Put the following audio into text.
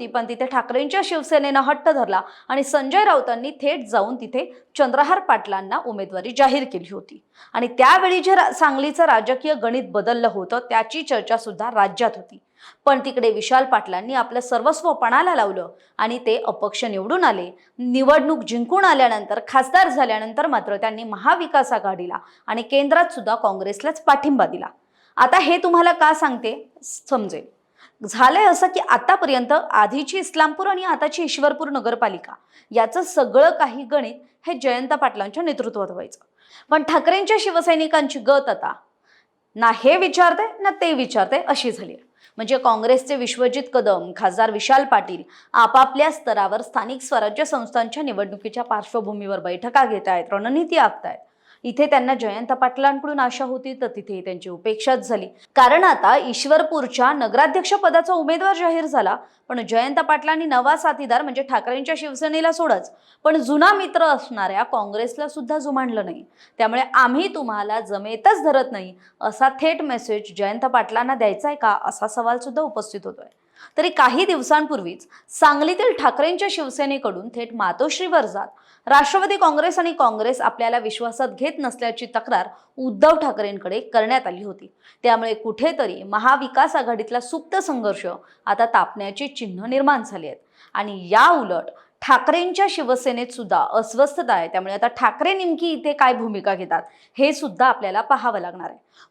ती पण तिथे ठाकरेंच्या शिवसेनेनं हट्ट धरला आणि संजय राऊतांनी थेट जाऊन तिथे चंद्रहार पाटलांना उमेदवारी जाहीर केली होती. आणि त्यावेळी जे सांगलीचं राजकीय गणित बदललं होतं त्याची चर्चा सुद्धा राज्यात होती. पण तिकडे विशाल पाटलांनी आपलं सर्वस्व पणाला लावलं आणि ते अपक्ष निवडून आले. निवडणूक जिंकून आल्यानंतर खासदार झाल्यानंतर मात्र त्यांनी महाविकास आघाडीला आणि केंद्रात सुद्धा काँग्रेसलाच पाठिंबा दिला. आता हे तुम्हाला का सांगते? समजेल. झालंय असं की आतापर्यंत आधीची इस्लामपूर आणि आताची ईश्वरपूर नगरपालिका याचं सगळं काही गणित हे जयंत पाटलांच्या नेतृत्वात व्हायचं पण ठाकरेंच्या शिवसैनिकांची गत आता ना हे विचारते ना ते विचारते अशी झाली आहे. म्हणजे काँग्रेसचे विश्वजित कदम खासदार विशाल पाटील आपापल्या स्तरावर स्थानिक स्वराज्य संस्थांच्या निवडणुकीच्या पार्श्वभूमीवर बैठका घेत आहेत रणनीती आखतायत इथे त्यांना जयंत पाटलांकडून आशा होती तर तिथे त्यांची उपेक्षाच झाली. कारण आता ईश्वरपूरच्या नगराध्यक्ष पदाचा उमेदवार जाहीर झाला. पण जयंत पाटलांनी नवा साथीदार म्हणजे ठाकरेंच्या शिवसेनेला सोडच. पण जुना मित्र असणाऱ्या काँग्रेसला सुद्धा जुमानलं नाही. त्यामुळे आम्ही तुम्हाला जमेतच धरत नाही असा थेट मेसेज जयंत पाटलांना द्यायचा आहे का असा सवाल सुद्धा उपस्थित होतोय. तरी काही दिवसांपूर्वीच सांगलीतील ठाकरेंच्या शिवसेनेकडून थेट मातोश्रीवर जात राष्ट्रवादी काँग्रेस आणि काँग्रेस आपल्याला विश्वासात घेत नसल्याची तक्रार उद्धव ठाकरेंकडे करण्यात आली होती. त्यामुळे कुठेतरी महाविकास आघाडीतला सुप्त संघर्ष आता तापण्याची चिन्ह निर्माण झाली आहेत. आणि या उलट ठाकरेंच्या शिवसेनेत सुद्धा अस्वस्थता आहे. त्यामुळे आता ठाकरे नेमकी इथे काय भूमिका घेतात हे सुद्धा आपल्याला पाहावं लागणार आहे.